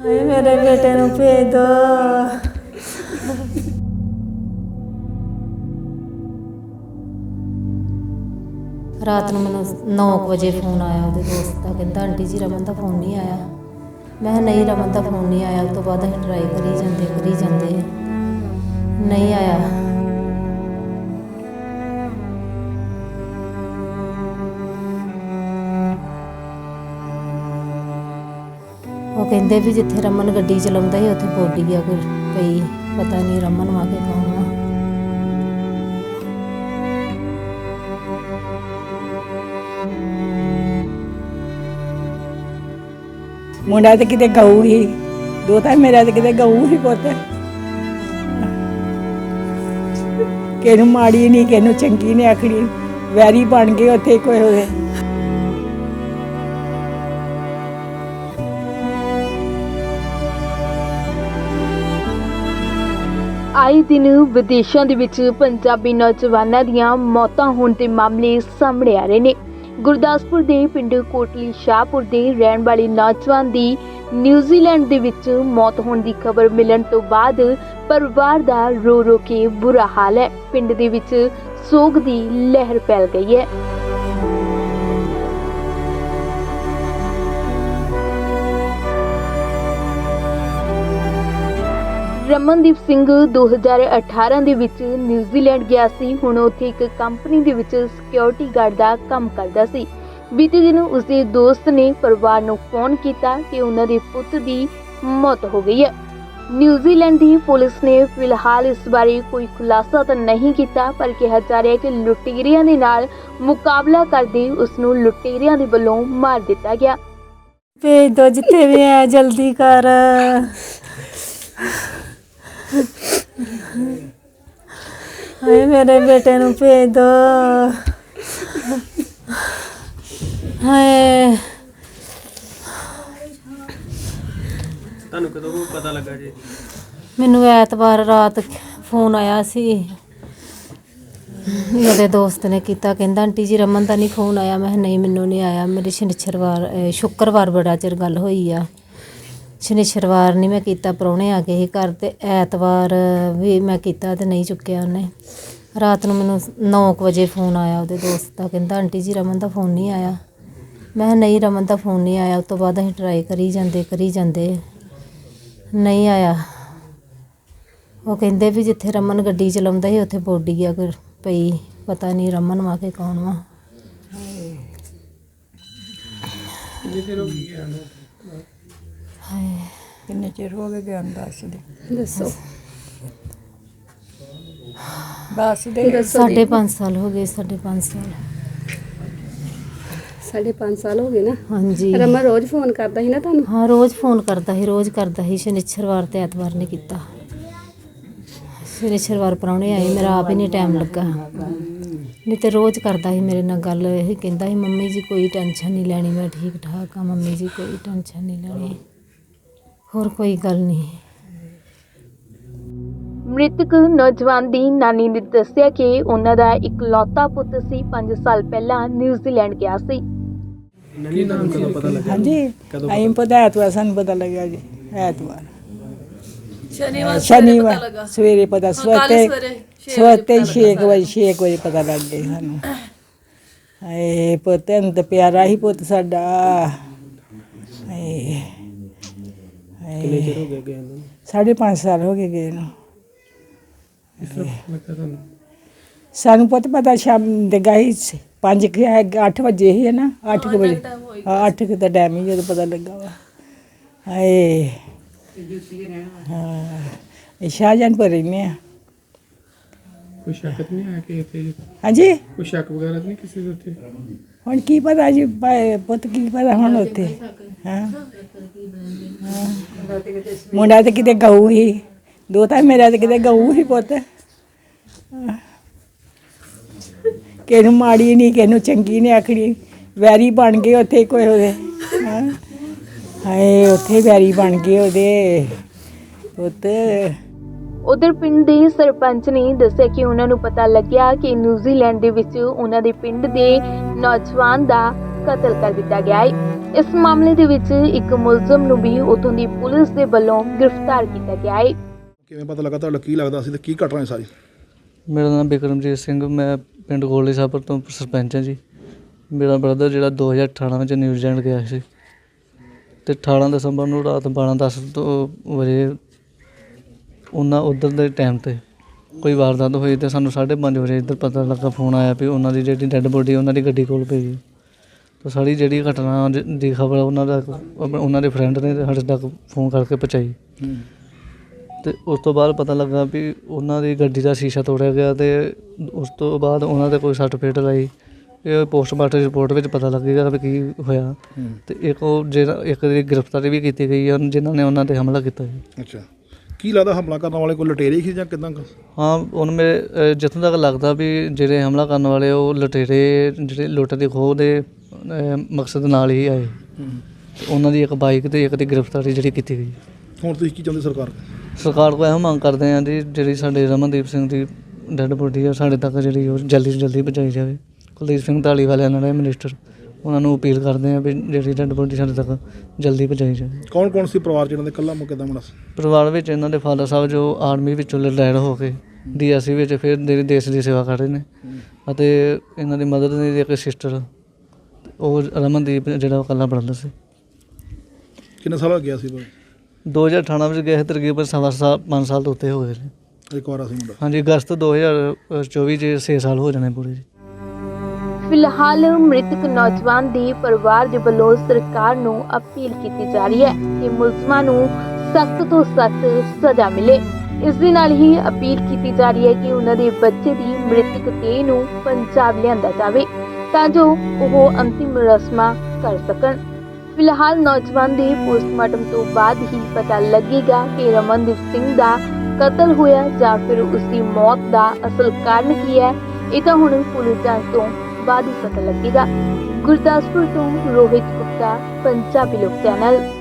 ਹਾਏ, ਮੇਰੇ ਬੇਟੇ ਨੂੰ ਭੇਜ ਦੋ। ਰਾਤ ਨੂੰ ਮੈਨੂੰ 9 ਵਜੇ ਫੋਨ ਆਇਆ ਉਹਦੇ ਦੋਸਤ ਦਾ, ਕਹਿੰਦਾ ਆਂਟੀ ਜੀ ਰਮਨ ਦਾ ਫੋਨ ਨਹੀਂ ਆਇਆ। ਮੈਂ ਕਿਹਾ ਨਹੀਂ, ਰਮਨ ਦਾ ਫੋਨ ਨਹੀਂ ਆਇਆ ਉਸ ਤੋਂ ਬਾਅਦ ਅਸੀਂ ਟਰਾਈ ਕਰੀ ਜਾਂਦੇ ਕਰੀ ਜਾਂਦੇ। ਨਹੀਂ ਆਇਆ। ਉਹ ਕਹਿੰਦੇ ਵੀ ਜਿੱਥੇ ਰਮਨ ਗੱਡੀ ਚਲਾਉਂਦਾ ਸੀ, ਉੱਥੇ ਬੋਡੀ ਆ ਕੋਈ ਪਈ ਪਤਾ ਨਹੀਂ ਰਮਨ ਵਾਗੇ ਕੌਣ ਆ। ਮੁੰਡਾ ਤੇ ਕਿਤੇ ਗਊ ਹੀ, ਦੋ ਤਾਂ ਮੇਰਾ ਤੇ ਕਿਤੇ ਗਊ ਹੀ ਪੁੱਤ। ਕਿਹਨੂੰ ਮਾੜੀ ਨਹੀਂ, ਕਿਹਨੂੰ ਚੰਗੀ ਨਹੀਂ ਆਖੜੀ ਵੈਰੀ ਬਣ ਗਏ ਉੱਥੇ ਕੋਈ ਹੋਵੇ। ਆਏ ਦਿਨ ਵਿਦੇਸ਼ਾਂ ਦੇ ਵਿੱਚ ਪੰਜਾਬੀ ਨੌਜਵਾਨਾਂ ਦੀਆਂ ਮੌਤਾਂ ਹੋਣ ਦੇ ਮਾਮਲੇ ਸਾਹਮਣੇ ਆ ਰਹੇ ਨੇ। ਗੁਰਦਾਸਪੁਰ ਦੇ ਪਿੰਡ ਕੋਟਲੀ ਸ਼ਾਹਪੁਰ ਦੇ ਰਹਿਣ ਵਾਲੇ ਨੌਜਵਾਨ ਦੀ ਨਿਊਜ਼ੀਲੈਂਡ ਦੇ ਵਿੱਚ ਮੌਤ ਹੋਣ ਦੀ ਖਬਰ ਮਿਲਣ ਤੋਂ ਬਾਅਦ ਪਰਿਵਾਰ ਦਾ ਰੋ ਰੋ ਕੇ ਬੁਰਾ ਹਾਲ ਹੈ। ਪਿੰਡ ਦੇ ਵਿੱਚ ਸੋਗ ਦੀ ਲਹਿਰ ਫੈਲ ਗਈ ਹੈ। ਰਮਨਦੀਪ ਸਿੰਘ 2018 ਦੇ ਵਿੱਚ ਨਿਊਜ਼ੀਲੈਂਡ ਗਿਆ ਸੀ। ਹੁਣ ਉੱਥੇ ਇੱਕ ਕੰਪਨੀ ਦੇ ਵਿੱਚ ਸਿਕਿਉਰਿਟੀ ਗਾਰਡ ਦਾ ਕੰਮ ਕਰਦਾ ਸੀ। ਬੀਤੇ ਦਿਨ ਉਸਦੇ ਦੋਸਤ ਨੇ ਪਰਿਵਾਰ ਨੂੰ ਫੋਨ ਕੀਤਾ ਕਿ ਉਹਨਾਂ ਦੇ ਪੁੱਤ ਦੀ ਮੌਤ ਹੋ ਗਈ ਹੈ। ਨਿਊਜ਼ੀਲੈਂਡ ਦੀ ਪੁਲਿਸ ਨੇ ਫਿਲਹਾਲ ਇਸ ਬਾਰੇ ਕੋਈ ਖੁਲਾਸਾ ਤਾਂ ਨਹੀਂ ਕੀਤਾ, ਪਰ ਕਿਹਾ ਜਾ ਰਿਹਾ ਹੈ ਕਿ ਲੁਟੇਰਿਆਂ ਦੇ ਨਾਲ ਮੁਕਾਬਲਾ ਕਰਦੇ ਉਸ ਨੂੰ ਲੁਟੇਰਿਆਂ ਦੇ ਵੱਲੋਂ ਮਾਰ ਦਿੱਤਾ ਗਿਆ। ਭੇਜ ਦੋ ਜਿੱਥੇ ਵੀ ਹੈ, ਜਲਦੀ ਕਰ। ਹਾਏ ਮੇਰੇ ਬੇਟੇ ਨੂੰ ਭੇਜ ਦੋ। ਹਾਏ। ਤੁਹਾਨੂੰ ਕਦੋਂ ਕੁ ਪਤਾ ਲੱਗਾ ਜੀ? ਮੈਨੂੰ ਐਤਵਾਰ ਰਾਤ ਫੋਨ ਆਇਆ ਸੀ। ਮੇਰੇ ਦੋਸਤ ਨੇ ਕੀਤਾ ਕਹਿੰਦਾ ਆਂਟੀ ਜੀ ਰਮਨ ਦਾ ਨਹੀਂ ਫੋਨ ਆਇਆ। ਮੈਂ ਕਿਹਾ ਨਹੀਂ ਮੈਨੂੰ ਨਹੀਂ ਆਇਆ। ਮੇਰੀ ਸ਼ਨੀਚਰਵਾਰ ਅਹ ਸ਼ੁੱਕਰਵਾਰ ਬੜਾ ਚਿਰ ਗੱਲ ਹੋਈ ਆ। ਸ਼ਨੀਚਰਵਾਰ ਨਹੀਂ ਮੈਂ ਕੀਤਾ ਪ੍ਰਾਹੁਣੇ ਆ ਗਏ ਸੀ ਘਰ ਅਤੇ ਐਤਵਾਰ ਵੀ ਮੈਂ ਕੀਤਾ ਅਤੇ ਨਹੀਂ ਚੁੱਕਿਆ ਉਹਨੇ। ਰਾਤ ਨੂੰ ਮੈਨੂੰ ਨੌ ਕੁ ਵਜੇ ਫੋਨ ਆਇਆ ਉਹਦੇ ਦੋਸਤ ਦਾ, ਕਹਿੰਦਾ ਆਂਟੀ ਜੀ ਰਮਨ ਦਾ ਫੋਨ ਨਹੀਂ ਆਇਆ। ਮੈਂ ਕਿਹਾ ਨਹੀਂ ਰਮਨ ਦਾ ਫੋਨ ਨਹੀਂ ਆਇਆ, ਉਸ ਤੋਂ ਬਾਅਦ ਅਸੀਂ ਟਰਾਈ ਕਰੀ ਜਾਂਦੇ ਕਰੀ ਜਾਂਦੇ। ਨਹੀਂ ਆਇਆ। ਉਹ ਕਹਿੰਦੇ ਵੀ ਜਿੱਥੇ ਰਮਨ ਗੱਡੀ ਚਲਾਉਂਦਾ ਸੀ ਉੱਥੇ ਬੋਡੀ ਆ ਕੋਈ ਪਈ, ਪਤਾ ਨਹੀਂ ਰਮਨ ਵਾ ਕੇ ਕੌਣ ਵਾ ਕਿੰਨੇ ਚਿਰ ਹੋ ਗਿਆ ਹਾਏ ਕਿੰਨੇ ਚਿਰ ਹੋ ਗਏ ਗਿਆਨ ਦੱਸ ਦੇ। ਦੱਸੋ। ਦੱਸ ਦੇ। ਸਾਢੇ ਪੰਜ ਸਾਲ ਹੋ ਗਏ ਸਾਢੇ ਪੰਜ ਸਾਲ। ਸਾਢੇ ਪੰਜ ਸਾਲ ਹੋ ਗਏ ਨਾ? ਹਾਂਜੀ। ਰਮਨ ਰੋਜ਼ ਫੋਨ ਕਰਦਾ ਸੀ ਨਾ ਤੁਹਾਨੂੰ? ਹਾਂ ਰੋਜ਼ ਫੋਨ ਕਰਦਾ ਸੀ ਰੋਜ਼ ਕਰਦਾ ਸੀ। ਸ਼ਨੀਚਰਵਾਰ ਤੇ ਐਤਵਾਰ ਨੇ ਕੀਤਾ। ਸ਼ਨੀਚਰਵਾਰ ਪ੍ਰਾਹੁਣੇ ਆਏ ਮੇਰਾ ਆਪ ਹੀ ਨਹੀਂ ਟਾਈਮ ਲੱਗਾ। ਨਹੀਂ ਤੇ ਰੋਜ਼ ਕਰਦਾ ਸੀ ਮੇਰੇ ਨਾਲ ਗੱਲ ਇਹ ਕਹਿੰਦਾ ਸੀ ਮੰਮੀ ਜੀ ਕੋਈ ਟੈਨਸ਼ਨ ਨਹੀਂ ਲੈਣੀ ਮੈਂ ਠੀਕ ਠਾਕ ਆ ਮੰਮੀ ਜੀ ਕੋਈ ਟੈਨਸ਼ਨ ਨਹੀਂ ਲੈਣੀ। ਹੋਰ ਕੋਈ ਗੱਲ ਨਹੀਂ। ਮ੍ਰਿਤਕ ਨੌਜਵਾਨ ਦੀ ਨਾਨੀ ਨੇ ਦੱਸਿਆ ਕਿ ਉਹਨਾਂ ਦਾ ਇਕਲੌਤਾ ਪੁੱਤ ਸੀ 5 ਸਾਲ ਪਹਿਲਾਂ ਨਿਊਜ਼ੀਲੈਂਡ ਗਿਆ ਸੀ। ਨਹੀਂ ਤੁਹਾਨੂੰ ਕਦੋਂ ਪਤਾ ਲੱਗਾ ਹਾਂਜੀ ਕਦੋਂ ਆਈਂ ਪਤਾ ਐਤਵਾਰ ਸਾਨੂੰ ਪਤਾ ਲੱਗਿਆ ਜੀ ਐਤਵਾਰ। ਸ਼ਨੀਵਾਰ ਸ਼ਨੀਵਾਰ ਸਵੇਰੇ ਪਤਾ ਸਵੇਰੇ ਸਵੇਰੇ 6 ਵਜੇ 6 ਵਜੇ ਪਤਾ ਲੱਗ ਗਿਆ ਸਾਨੂੰ। ਹਾਏ ਪੁੱਤ ਨੂੰ ਤੇ ਪਿਆਰਾ ਹੀ ਪੁੱਤ ਸਾਡਾ। ਹਾਏ। ਕਿੰਨੇ ਚਿਰ ਹੋ ਗਿਆ ਗਿਆ ਨੂੰ? ਸਾਢੇ ਪੰਜ ਸਾਲ ਹੋ ਗਏ ਗਏ ਨੂੰ। ਇਸ ਤਰ੍ਹਾਂ ਲੱਗਾ ਤੁਹਾਨੂੰ। ਸਾਨੂੰ ਪੁੱਤ ਪਤਾ ਸ਼ਾਮ ਦੇ ਗਾਈ 5 ਕਿ 8 ਵਜੇ ਹੀ ਹੈ ਨਾ 8 ਵਜੇ। ਹਾਂ 8 ਕਿ ਦਾ ਟਾਈਮ ਹੀ ਜਦੋਂ ਪਤਾ ਲੱਗਾ ਵਾ। ਹਾਏ। ਹਾਂ ਇਹ ਸ਼ਾਹਜਹਾਨਪੁਰ ਰਹਿੰਦੇ ਆ। ਕੋਈ ਸ਼ੱਕ ਤਾਂ ਨਹੀਂ ਆਇਆ ਕਿ ਇੱਥੇ ਹਾਂਜੀ? ਕੋਈ ਸ਼ੱਕ ਵਗੈਰਾ ਤਾਂ ਨਹੀਂ ਕਿਸੇ ਦੇ ਉੱਤੇ? ਹੁਣ ਕੀ ਪਤਾ ਜੀ ਪੁੱਤ ਕੀ ਪਤਾ ਹੁਣ ਉੱਥੇ? ਹਾਂ। ਹਾਂ। ਮੁੰਡਾ ਤੇ ਕਿਤੇ ਗਊ ਹੀ। ਦੋ ਮੇਰਾ ਤੇ ਕਿਤੇ ਗਊ ਹੀ ਪੁੱਤ। ਕਿਹਨੂੰ ਮਾੜੀ ਨਹੀਂ ਕਿਹਨੂੰ ਚੰਗੀ ਨਹੀਂ ਆਖੜੀ ਵੈਰੀ ਬਣ ਗਏ ਉੱਥੇ ਕੋਈ ਉਹਦੇ। ਹਾਏ, ਉੱਥੇ ਵੈਰੀ ਬਣ ਗਏ ਉਹਦੇ। ਪੁੱਤ। ਉਧਰ ਪਿੰਡ ਦੇ ਸਰਪੰਚ ਨੇ ਦੱਸਿਆ ਕਿ ਉਹਨਾਂ ਨੂੰ ਪਤਾ ਲੱਗਿਆ ਕਿ ਨਿਊਜ਼ੀਲੈਂਡ ਦੇ ਵਿੱਚ ਉਹਨਾਂ ਦੇ ਪਿੰਡ ਦੇ ਨੌਜਵਾਨ ਦਾ ਕਤਲ ਕਰ ਦਿੱਤਾ ਗਿਆ ਹੈ। ਇਸ ਮਾਮਲੇ ਦੇ ਵਿੱਚ ਇੱਕ ਮੁਲਜ਼ਮ ਨੂੰ ਵੀ ਉਥੋਂ ਦੀ ਪੁਲਿਸ ਦੇ ਵੱਲੋਂ ਗ੍ਰਿਫਤਾਰ ਕੀਤਾ ਗਿਆ ਹੈ ਕਿਵੇਂ ਪਤਾ ਲੱਗਾ ਤੁਹਾਡਾ ਕੀ ਲੱਗਦਾ ਸੀ ਤੇ ਕੀ ਘਟਨਾ ਹੈ ਸਾਰੀ? ਮੇਰਾ ਨਾਮ ਬਿਕਰਮਜੀਤ ਸਿੰਘ ਮੈਂ ਪਿੰਡ ਗੋਲੇ ਸਾਬਰ ਤੋਂ ਸਰਪੰਚ ਹਾਂ ਜੀ। ਮੇਰਾ ਬ੍ਰਦਰ ਜਿਹੜਾ 2018 ਵਿੱਚ ਨਿਊਜ਼ੀਲੈਂਡ ਗਿਆ ਸੀ ਤੇ 18 ਦਸੰਬਰ ਨੂੰ ਰਾਤ 12:10 ਤੋਂ ਵਜੇ ਉਹਨਾਂ ਉਧਰ ਦੇ ਟਾਈਮ ਤੇ ਕੋਈ ਵਾਰਦਾਤ ਹੋਈ ਤੇ ਸਾਨੂੰ 5:30 ਵਜੇ ਇੱਧਰ ਪਤਾ ਲੱਗਾ ਫੋਨ ਆਇਆ ਵੀ ਉਹਨਾਂ ਦੀ ਜਿਹੜੀ ਡੈੱਡ ਬੋਡੀ ਉਹਨਾਂ ਦੀ ਗੱਡੀ ਕੋਲ ਪਈ ਹੈ ਤਾਂ ਸਾਰੀ ਜਿਹੜੀ ਘਟਨਾ ਜ- ਦੀ ਖਬਰ ਉਹਨਾਂ ਦਾ ਉਹਨਾਂ ਦੇ ਫਰੈਂਡ ਨੇ ਸਾਡੇ ਤੱਕ ਫੋਨ ਕਰਕੇ ਪਹੁੰਚਾਈ। ਤੇ ਉਸ ਤੋਂ ਬਾਅਦ ਪਤਾ ਲੱਗਾ ਵੀ ਉਹਨਾਂ ਦੀ ਗੱਡੀ ਦਾ ਸ਼ੀਸ਼ਾ ਤੋੜਿਆ ਗਿਆ ਤੇ ਉਸ ਤੋਂ ਬਾਅਦ ਉਹਨਾਂ ਦੇ ਕੋਈ ਸਰਟੀਫਿਕੇਟ ਲਾਈ। ਇਹ ਪੋਸਟਮਾਰਟਮ ਰਿਪੋਰਟ ਵਿੱਚ ਪਤਾ ਲੱਗੇਗਾ ਵੀ ਕੀ ਹੋਇਆ। ਤੇ ਇੱਕ ਉਹ ਜਿਹੜਾ ਇੱਕ ਦੀ ਗ੍ਰਿਫਤਾਰੀ ਵੀ ਕੀਤੀ ਗਈ ਹੈ ਜਿਨ੍ਹਾਂ ਨੇ ਉਹਨਾਂ ਤੇ ਹਮਲਾ ਕੀਤਾ ਸੀ ਅੱਛਾ। ਕੀ ਲੱਗਦਾ ਹਮਲਾ ਕਰਨ ਵਾਲੇ ਕੋਈ ਲਟੇਰੇ ਸੀ ਜਾਂ ਕਿਦਾਂ ਹਾਂ ਹੁਣ ਮੇਰੇ ਜਿੱਥੋਂ ਤੱਕ ਲੱਗਦਾ ਵੀ ਜਿਹੜੇ ਹਮਲਾ ਕਰਨ ਵਾਲੇ ਉਹ ਲੁਟੇਰੇ ਜਿਹੜੇ ਲੁੱਟ ਦੇ ਖੋਹ ਦੇ ਮਕਸਦ ਨਾਲ ਹੀ ਆਏ। ਤੇ ਉਹਨਾਂ ਦੀ ਇੱਕ ਬਾਈਕ ਤੇ ਇੱਕ ਦੀ ਗ੍ਰਿਫਤਾਰੀ ਜਿਹੜੀ ਕੀਤੀ ਗਈ। ਹੁਣ ਤੁਸੀਂ ਕੀ ਚਾਹੁੰਦੇ ਸਰਕਾਰ ਕੋਲ? ਸਰਕਾਰ ਕੋਲ ਇਹੋ ਮੰਗ ਕਰਦੇ ਹਾਂ ਜੀ ਜਿਹੜੀ ਸਾਡੇ ਰਮਨਦੀਪ ਸਿੰਘ ਦੀ ਡੈਡ ਬੋਡੀ ਆ ਸਾਡੇ ਤੱਕ ਜਿਹੜੀ ਉਹ ਜਲਦੀ ਤੋਂ ਜਲਦੀ ਪਹੁੰਚਾਈ ਜਾਵੇ। ਕੁਲਦੀਪ ਸਿੰਘ ਢਾਲੀ ਵਾਲੇ ਇਹਨਾਂ ਦੇ ਮਿਨਿਸਟਰ ਉਹਨਾਂ ਨੂੰ ਅਪੀਲ ਕਰਦੇ ਹਾਂ ਵੀ ਜਿਹੜੀ ਡੈਡ ਬੋਡੀ ਸਾਡੇ ਤੱਕ ਜਲਦੀ ਪਹੁੰਚਾਈ ਜਾਵੇ। ਕੌਣ ਕੌਣ ਸੀ ਪਰਿਵਾਰ ਚ ਇਹਨਾਂ ਦੇ? ਕੱਲਾ ਮੁੱਕੇ ਦਾ ਮੁੰਡਾ ਸੀ। ਪਰਿਵਾਰ ਵਿੱਚ ਇਹਨਾਂ ਦੇ ਫਾਦਰ ਸਾਹਿਬ ਜੋ ਆਰਮੀ ਵਿੱਚੋਂ ਰਿਟਾਇਰ ਹੋ ਕੇ ਡੀਐਸਸੀ ਵਿੱਚ ਫਿਰ ਦੇ ਦੇਸ਼ ਦੀ ਸੇਵਾ ਕਰ ਰਹੇ ਨੇ। ਅਤੇ ਇਹਨਾਂ ਦੀ ਮਦਰ ਦੀ ਇੱਕ ਸਿਸਟਰ ਉਹ ਰਮਨਦੀਪ ਜਿਹੜਾ ਉਹ ਇਕੱਲਾ ਬ੍ਰਦਰ ਸੀ। ਕਿੰਨੇ ਸਾਲ ਹੋ ਗਿਆ ਸੀ ਬਾਈ 2018 ਵਿੱਚ ਗਏ ਤਕਰੀਬਨ ਸਵਾ ਸਾਲ 5 ਸਾਲ ਤੋਂ ਉੱਤੇ ਹੋ ਗਏ ਨੇ ਇੱਕ ਵਾਰ ਸੀ ਮੁੰਡਾ। ਹਾਂਜੀ ਅਗਸਤ 2024 ਚ 6 ਸਾਲ ਹੋ ਜਾਣੇ ਪੂਰੇ ਜੀ। ਫਿਲਹਾਲ ਮ੍ਰਿਤਕ ਨੌਜਵਾਨ ਦੇ ਪਰਿਵਾਰ ਦੇ ਵੱਲੋਂ ਸਰਕਾਰ ਨੂੰ ਅਪੀਲ ਕੀਤੀ ਜਾ ਰਹੀ ਹੈ ਕਿ ਮੁਲਜ਼ਮਾਂ ਨੂੰ ਸਖਤ ਤੋਂ ਸਖਤ ਸਜ਼ਾ ਮਿਲੇ। ਇਸ ਦੇ ਨਾਲ ਹੀ ਅਪੀਲ ਕੀਤੀ ਜਾ ਰਹੀ ਹੈ ਕਿ ਉਹਨਾਂ ਦੇ ਬੱਚੇ ਦੀ ਮ੍ਰਿਤਕ ਦੇਹ ਨੂੰ ਪੰਜਾਬ ਲਿਆਂਦਾ ਜਾਵੇ। ਤਾਂ ਜੋ ਉਹ ਅੰਤਿਮ ਰਸਮਾਂ ਕਰ ਸਕਣ। ਫਿਲਹਾਲ ਨੌਜਵਾਨ ਦੇ ਪੋਸਟਮਾਰਟਮ ਤੋਂ ਬਾਅਦ ਹੀ ਪਤਾ ਲੱਗੇਗਾ ਕਿ ਰਮਨਦੀਪ ਸਿੰਘ ਦਾ ਕਤਲ ਹੋਇਆ ਜਾਂ ਫਿਰ ਉਸ ਦੀ ਮੌਤ ਦਾ ਅਸਲ ਕਾਰਨ ਕੀ ਹੈ। ਇਹ ਤਾਂ ਹੁਣ ਪੁਲਿਸ ਜਾਂਚ ਤੋਂ ਬਾਅਦ ਹੀ ਪਤਾ ਲੱਗੇਗਾ। ਗੁਰਦਾਸਪੁਰ ਤੋਂ ਰੋਹਿਤ ਗੁਪਤਾ, ਪੰਜਾਬੀ ਲੋਕ ਚੈਨਲ।